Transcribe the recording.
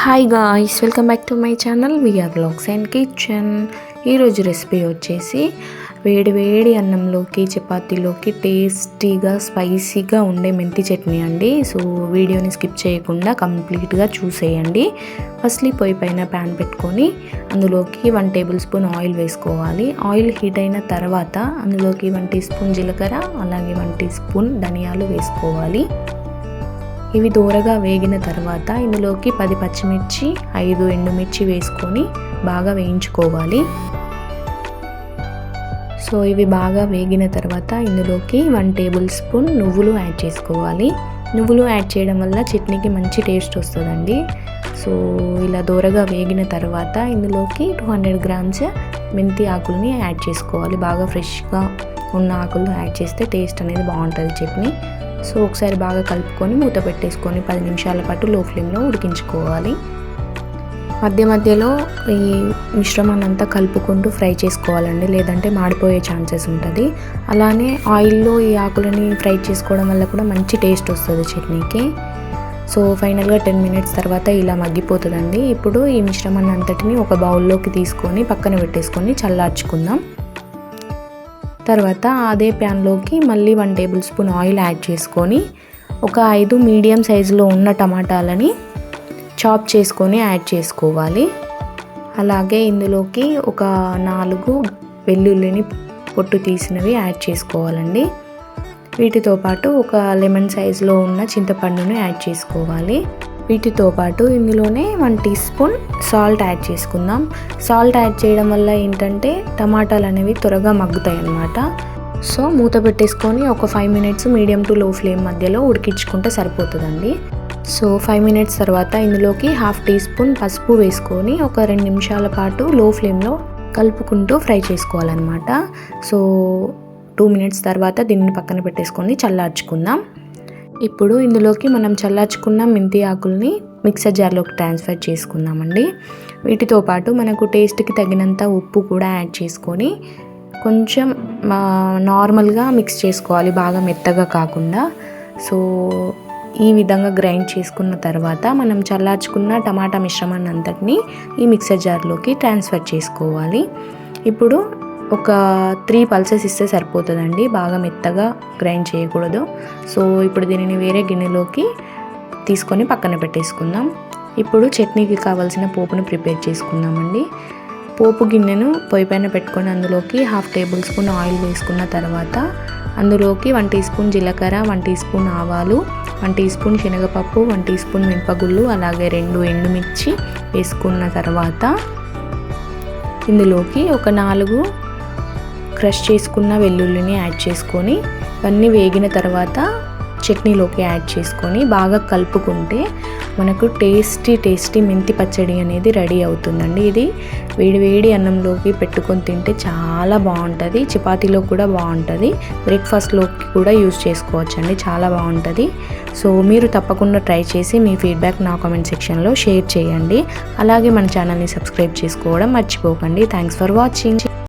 Hi guys welcome back to my channel V R blogs and kitchen ఈరోజు recipe వచ్చేసి వేడి వేడి అన్నంలోకి చపాతీలోకి టేస్టీగా స్పైసీగా ఉండే మెంతి చట్నీ అండి. సో వీడియోని స్కిప్ చేయకుండా కంప్లీట్గా చూసేయండి. ఫస్ట్లీ పొయ్యి పైన ప్యాన్ పెట్టుకొని అందులోకి వన్ టేబుల్ స్పూన్ ఆయిల్ వేసుకోవాలి. ఆయిల్ హీట్ అయిన తర్వాత అందులోకి వన్ టీ స్పూన్ జీలకర్ర అలాగే వన్ టీ స్పూన్ ధనియాలు వేసుకోవాలి. ఇవి దూరగా వేగిన తర్వాత ఇందులోకి పది పచ్చిమిర్చి ఐదు ఎండుమిర్చి వేసుకొని బాగా వేయించుకోవాలి. సో ఇవి బాగా వేగిన తర్వాత ఇందులోకి వన్ టేబుల్ స్పూన్ నువ్వులు యాడ్ చేసుకోవాలి. నువ్వులు యాడ్ చేయడం వల్ల చట్నీకి మంచి టేస్ట్ వస్తుందండి. సో ఇలా దూరగా వేగిన తర్వాత ఇందులోకి టూ హండ్రెడ్ గ్రామ్స్ మెంతి ఆకుల్ని యాడ్ చేసుకోవాలి. బాగా ఫ్రెష్గా ఉన్న ఆకులు యాడ్ చేస్తే టేస్ట్ అనేది బాగుంటుంది చట్నీ. సో ఒకసారి బాగా కలుపుకొని మూత పెట్టేసుకొని పది నిమిషాల పాటు లో ఫ్లేమ్లో ఉడికించుకోవాలి. మధ్య మధ్యలో ఈ మిశ్రమాన్ని అంతా కలుపుకుంటూ ఫ్రై చేసుకోవాలండి. లేదంటే మాడిపోయే ఛాన్సెస్ ఉంటుంది. అలానే ఆయిల్లో ఈ ఆకులని ఫ్రై చేసుకోవడం వల్ల కూడా మంచి టేస్ట్ వస్తుంది చట్నీకి. సో ఫైనల్గా టెన్ మినిట్స్ తర్వాత ఇలా మగ్గిపోతుందండి. ఇప్పుడు ఈ మిశ్రమాన్ని అంతటిని ఒక బౌల్లోకి తీసుకొని పక్కన పెట్టేసుకొని చల్లార్చుకుందాం. తర్వాత అదే ప్యాన్లోకి మళ్ళీ one tablespoon oil add చేసుకొని ఒక ఐదు మీడియం సైజులో ఉన్న టమాటాలని చాప్ చేసుకొని యాడ్ చేసుకోవాలి. అలాగే ఇందులోకి ఒక నాలుగు వెల్లుల్లిని పొట్టు తీసినవి యాడ్ చేసుకోవాలండి. వీటితో పాటు ఒక లెమన్ సైజులో ఉన్న చింతపండును యాడ్ చేసుకోవాలి. వీటితో పాటు ఇందులోనే one teaspoon salt add చేసుకుందాం. సాల్ట్ యాడ్ చేయడం వల్ల ఏంటంటే టమాటాలు అనేవి త్వరగా మగ్గుతాయి అన్నమాట. సో మూత పెట్టేసుకొని ఒక five minutes medium to low flame మధ్యలో ఉడికించుకుంటే సరిపోతుందండి. సో ఫైవ్ మినిట్స్ తర్వాత ఇందులోకి హాఫ్ టీ స్పూన్ పసుపు వేసుకొని ఒక రెండు నిమిషాల పాటు లో ఫ్లేమ్లో కలుపుకుంటూ ఫ్రై చేసుకోవాలన్నమాట. సో టూ మినిట్స్ తర్వాత దీన్ని పక్కన పెట్టేసుకొని చల్లార్చుకుందాం. ఇప్పుడు ఇందులోకి మనం చల్లార్చుకున్న మెంతి ఆకుల్ని మిక్సర్ జార్లోకి ట్రాన్స్ఫర్ చేసుకుందామండి. వీటితో పాటు మనకు టేస్ట్కి తగినంత ఉప్పు కూడా యాడ్ చేసుకొని కొంచెం నార్మల్గా మిక్స్ చేసుకోవాలి బాగా మెత్తగా కాకుండా. సో ఈ విధంగా గ్రైండ్ చేసుకున్న తర్వాత మనం చల్లార్చుకున్న టమాటా మిశ్రమాన్ని అంతటిని ఈ మిక్సర్ జార్లోకి ట్రాన్స్ఫర్ చేసుకోవాలి. ఇప్పుడు ఒక త్రీ పల్సెస్ ఇస్తే సరిపోతుందండి. బాగా మెత్తగా గ్రైండ్ చేయకూడదు. సో ఇప్పుడు దీనిని వేరే గిన్నెలోకి తీసుకొని పక్కన పెట్టేసుకుందాం. ఇప్పుడు చట్నీకి కావాల్సిన పోపును ప్రిపేర్ చేసుకుందామండి. పోపు గిన్నెను పొయ్యి పైన పెట్టుకొని అందులోకి హాఫ్ టేబుల్ స్పూన్ ఆయిల్ వేసుకున్న తర్వాత అందులోకి వన్ టీ స్పూన్ జీలకర్ర వన్ టీ స్పూన్ ఆవాలు వన్ టీ స్పూన్ శనగపప్పు వన్ టీ స్పూన్ మినపగుళ్ళు అలాగే రెండు ఎండుమిర్చి వేసుకున్న తర్వాత ఇందులోకి ఒక నాలుగు క్రష్ చేసుకున్న వెల్లుల్లిని యాడ్ చేసుకొని ఇవన్నీ వేగిన తర్వాత చట్నీలోకి యాడ్ చేసుకొని బాగా కలుపుకుంటే మనకు టేస్టీ టేస్టీ మెంతి పచ్చడి అనేది రెడీ అవుతుందండి. ఇది వేడివేడి అన్నంలోకి పెట్టుకొని తింటే చాలా బాగుంటుంది. చపాతీలో కూడా బాగుంటుంది. బ్రేక్ఫాస్ట్లోకి కూడా యూజ్ చేసుకోవచ్చు అండి చాలా బాగుంటుంది. సో మీరు తప్పకుండా ట్రై చేసి మీ ఫీడ్బ్యాక్ నా కామెంట్ సెక్షన్లో షేర్ చేయండి. అలాగే మన ఛానల్ని సబ్స్క్రైబ్ చేసుకోవడం మర్చిపోకండి. Thanks for watching.